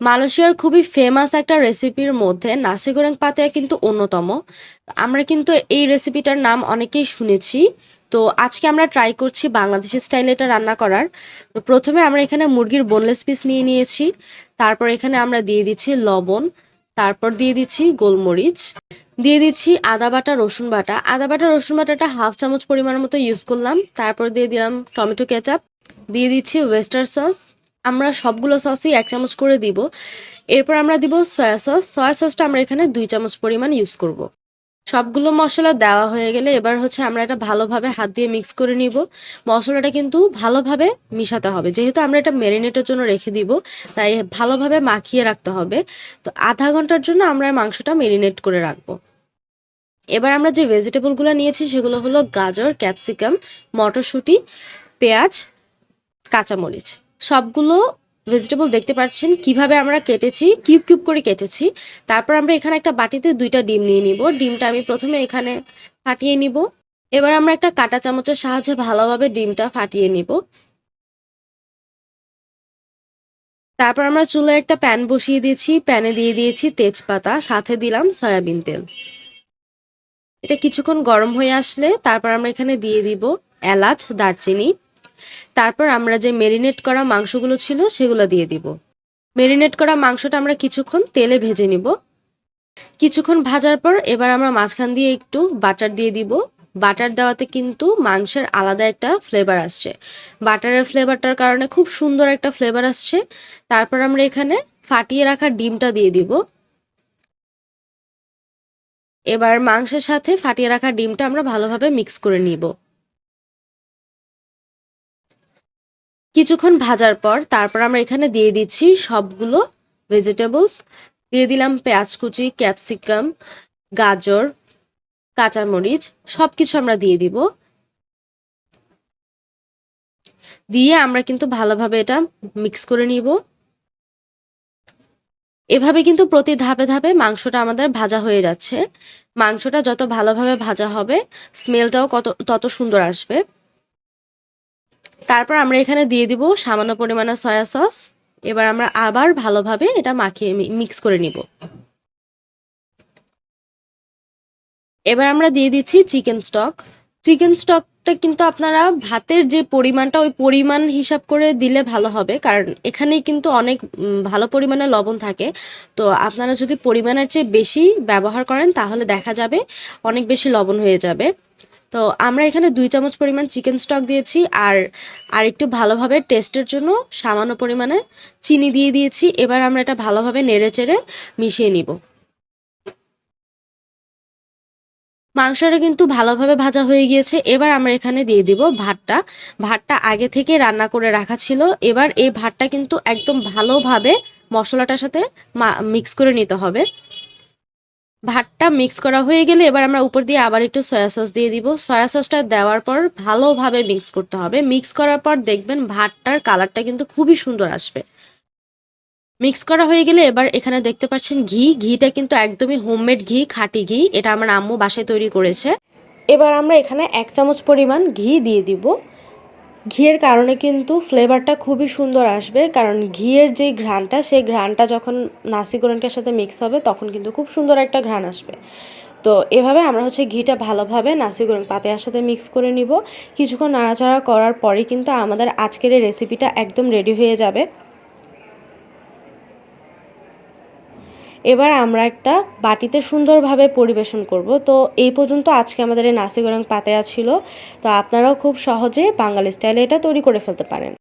মালয়েশিয়ার খুবই ফেমাস একটা রেসিপির মধ্যে নাসি গোরেং পাতিয়া কিন্তু অন্যতম। আমরা কিন্তু এই রেসিপিটার নাম অনেকেই শুনেছি। তো আজকে আমরা ট্রাই করছি বাংলাদেশি স্টাইলে এটা রান্না করার। তো প্রথমে আমরা এখানে মুরগির বোনলেস পিস নিয়ে নিয়েছি। তারপর এখানে আমরা দিয়ে দিচ্ছি লবণ। তারপর দিয়ে দিচ্ছি গোলমরিচ। দিয়ে দিচ্ছি আদা বাটা, রসুন বাটা। আদা বাটা, রসুন বাটাটা হাফ চামচ পরিমাণের মতো ইউজ করলাম। তারপর দিয়ে দিলাম টমেটো কেচাপ দিয়ে দিচ্ছি ওয়েস্টার সস আমরা সবগুলো সসই এক চামচ করে দিব। এরপর আমরা দিব সয়া সস। সয়া সসটা আমরা এখানে দুই চামচ পরিমাণ ইউজ করব। সবগুলো মশলা দেওয়া হয়ে গেলে এবার হচ্ছে আমরা এটা ভালোভাবে হাত দিয়ে মিক্স করে নিব। মশলাটা কিন্তু ভালোভাবে মিশাতে হবে। যেহেতু আমরা এটা ম্যারিনেটের জন্য রেখে দিব, তাই ভালোভাবে মাখিয়ে রাখতে হবে। তো আধা ঘণ্টার জন্য আমরা মাংসটা ম্যারিনেট করে রাখব। এবার আমরা যে ভেজিটেবলগুলো নিয়েছি, সেগুলো হলো গাজর ক্যাপসিকাম মটরশুঁটি, পেঁয়াজ, কাঁচামরিচ। সবগুলো ভেজিটেবল দেখতে পাচ্ছেন, কীভাবে আমরা কেটেছি কিউব কিউব করে কেটেছি। তারপর আমরা এখানে একটা বাটিতে দুইটা ডিম নিয়ে নিব। ডিমটা আমি প্রথমে এখানে ফাটিয়ে নিব। এবার আমরা একটা কাটা চামচের সাহায্যে ভালোভাবে ডিমটা ফাটিয়ে নিব। তারপর আমরা চুলায় একটা প্যান বসিয়ে দিয়েছি। প্যানে দিয়ে দিয়েছি তেজপাতা, সাথে দিলাম সয়াবিন তেল। এটা কিছুক্ষণ গরম হয়ে আসলে তারপর আমরা এখানে দিয়ে দিব এলাচ, দারচিনি তারপর আমরা যে মেরিনেট করা মাংসগুলো ছিল সেগুলো দিয়ে দিব। মেরিনেট করা মাংসটা আমরা কিছুক্ষণ তেলে ভেজে নিব। কিছুক্ষণ ভাজার পর এবার আমরা মাঝখান দিয়ে একটু বাটার দিয়ে দিব। বাটার দেওয়াতে কিন্তু মাংসের আলাদা একটা ফ্লেভার আসছে। বাটারের ফ্লেভারটার কারণে খুব সুন্দর একটা ফ্লেভার আসছে। তারপর আমরা এখানে ফাটিয়ে রাখা ডিমটা দিয়ে দিব। এবার মাংসের সাথে ফাটিয়ে রাখা ডিমটা আমরা ভালোভাবে মিক্স করে নিব। কিছুক্ষণ ভাজার পর তারপর আমরা এখানে দিয়ে দিচ্ছি সবগুলো ভেজিটেবলস দিয়ে দিলাম পেঁয়াজ কুচি ক্যাপসিকাম গাজর, কাঁচামরিচ সব কিছু আমরা দিয়ে দিব। দিয়ে আমরা কিন্তু ভালোভাবে এটা মিক্স করে নিব। এভাবে কিন্তু প্রতি ধাপে ধাপে মাংসটা আমাদের ভাজা হয়ে যাচ্ছে। মাংসটা যত ভালোভাবে ভাজা হবে স্মেলটাও কত, তত সুন্দর আসবে। তারপর আমরা এখানে দিয়ে দিব সামান্য পরিমাণে সয়া সস। এবার আমরা আবার ভালোভাবে এটা মাখিয়ে মিক্স করে নিব। এবার আমরা দিয়ে দিচ্ছি চিকেন স্টক। চিকেন স্টকটা কিন্তু আপনারা ভাতের যে পরিমাণটা, ওই পরিমাণ হিসাব করে দিলে ভালো হবে। কারণ এখানেই কিন্তু অনেক ভালো পরিমাণে লবণ থাকে। তো আপনারা যদি পরিমাণের চেয়ে বেশি ব্যবহার করেন, তাহলে দেখা যাবে অনেক বেশি লবণ হয়ে যাবে। তো আমরা এখানে দুই চামচ পরিমাণ চিকেন স্টক দিয়েছি আর আর একটু ভালোভাবে টেস্টের জন্য সামান্য পরিমাণে চিনি দিয়ে দিয়েছি। এবার আমরা এটা ভালোভাবে নেড়ে চেড়ে মিশিয়ে নিব। মাংসটা কিন্তু ভালোভাবে ভাজা হয়ে গিয়েছে। এবার আমরা এখানে দিয়ে দিব ভাতটা। ভাতটা আগে থেকে রান্না করে রাখা ছিল। এবার এই ভাতটা কিন্তু একদম ভালোভাবে মশলাটার সাথে মিক্স করে নিতে হবে। ভাতটা মিক্স করা হয়ে গেলে এবার আমরা উপর দিয়ে আবার একটু সয়া সস দিয়ে দিব। সয়া সসটা দেওয়ার পর ভালোভাবে মিক্স করতে হবে। মিক্স করার পর দেখবেন ভাতটার কালারটা কিন্তু খুবই সুন্দর আসবে। মিক্স করা হয়ে গেলে এবার এখানে দেখতে পাচ্ছেন ঘি। ঘিটা কিন্তু একদমই হোমমেড ঘি, খাঁটি ঘি। এটা আমার আম্মু বাসায় তৈরি করেছে। এবার আমরা এখানে এক চামচ পরিমাণ ঘি দিয়ে দিব। ঘিয়ের কারণে কিন্তু ফ্লেভারটা খুবই সুন্দর আসবে, কারণ ঘিয়ের যে ঘ্রাণটা, সেই ঘ্রাণটা যখন নাসি গোরানটার সাথে মিক্স হবে, তখন কিন্তু খুব সুন্দর একটা ঘ্রাণ আসবে। তো এভাবে আমরা হচ্ছে ঘিটা ভালোভাবে নাসি গোরান পাতেয়ার সাথে মিক্স করে নিব। কিছুক্ষণ নাড়াচাড়া করার পরে কিন্তু আমাদের আজকের এই রেসিপিটা একদম রেডি হয়ে যাবে। এবার আমরা একটা বাটিতে সুন্দরভাবে পরিবেশন করব। তো এই পর্যন্ত আজকে আমাদের এই নাসি গরং পাতায়া ছিল। তো আপনারাও খুব সহজে বাঙালি স্টাইলে এটা তৈরি করে ফেলতে পারেন।